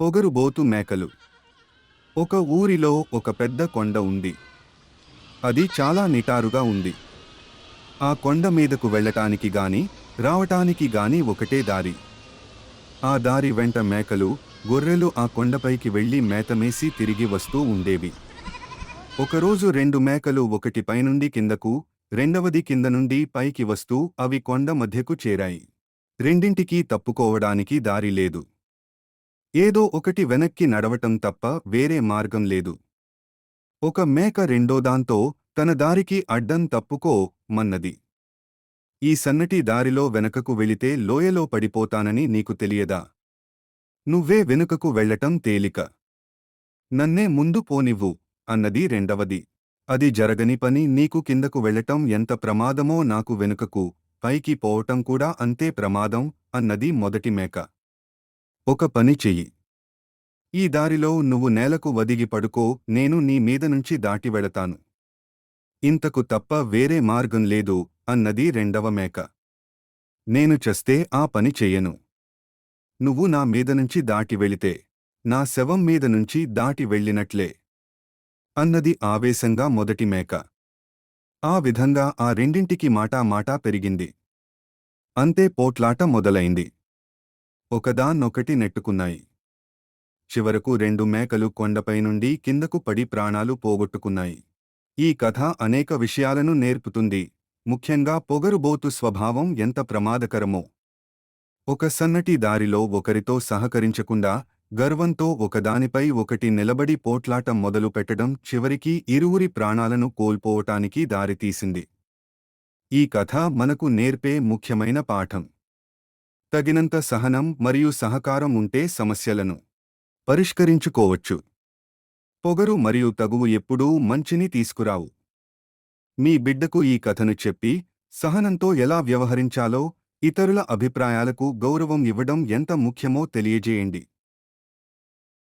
పొగరుబోతు మేకలు. ఒక ఊరిలో ఒక పెద్ద కొండ ఉంది. అది చాలా నిటారుగా ఉంది. ఆ కొండ మీదకు వెళ్ళటానికి గాని రావటానికి గాని ఒకటే దారి. ఆ దారి వెంట మేకలు గొర్రెలు ఆ కొండపైకి వెళ్ళి మేతమేసి తిరిగి వస్తూ ఉండేవి. ఒకరోజు రెండు మేకలు ఒకటి పైనుండి కిందకు రెండవది కింద నుండి పైకి వస్తూ అవి కొండ మధ్యకు చేరాయి. రెండింటికీ తప్పుకోవడానికి దారి లేదు. ఏదో ఒకటి వెనక్కి నడవటం తప్ప వేరే మార్గం లేదు. ఒక మేక రెండోదాంతో తన దారికి అడ్డం తప్పుకో మన్నది. ఈ సన్నటి దారిలో వెనకకు వెళితే లోయలో పడిపోతానని నీకు తెలియదా? నువ్వే వెనుకకు వెళ్ళటం తేలిక. నన్నే ముందు పోనివ్వు అన్నది రెండవది. అది జరగని పని నీకు కిందకు వెళ్ళటం ఎంత ప్రమాదమో నాకు వెనుకకు పైకి పోవటం కూడా అంతే ప్రమాదం అన్నది మొదటి మేక. ఒక పని చెయ్యి. ఈ దారిలో నువ్వు నేలకు వదిగి పడుకో నేను నీ మీద నుంచి దాటి వెళతాను. ఇంతకు తప్ప వేరే మార్గం లేదు అన్నది రెండవ మేక. నేను చస్తే ఆ పని చెయ్యను. నువ్వు నా మీద నుంచి దాటి వెళితే నా శవం మీద నుంచి దాటి వెళ్ళినట్లే. అన్నది ఆవేశంగా మొదటి మేక. ఆ విధంగా ఆ రెండింటికి మాటా మాటా పెరిగింది. అంతే పోట్లాట మొదలైంది. ఒకదాన్నొకటి నెట్టుకున్నాయి. చివరకు రెండు మేకలు కొండపై నుండి కిందకు పడి ప్రాణాలు పోగొట్టుకున్నాయి. ఈ కథ అనేక విషయాలను నేర్పుతుంది. ముఖ్యంగా పొగరుబోతు స్వభావం ఎంత ప్రమాదకరమో. ఒక సన్నటి దారిలో ఒకరితో సహకరించకుండా గర్వంతో ఒకదానిపై ఒకటి నిలబడి పోట్లాట మొదలు పెట్టడం చివరికి ఇరువురి ప్రాణాలను కోల్పోవటానికి దారితీసింది. ఈ కథ మనకు నేర్పే ముఖ్యమైన పాఠం. తగినంత సహనం మరియు సహకారం ఉంటే సమస్యలను పరిష్కరించుకోవచ్చు. పొగరు మరియు తగువు ఎప్పుడూ మంచిని తీసుకురావు. మీ బిడ్డకు ఈ కథను చెప్పి సహనంతో ఎలా వ్యవహరించాలో ఇతరుల అభిప్రాయాలకు గౌరవం ఇవ్వడం ఎంత ముఖ్యమో తెలియజేయండి.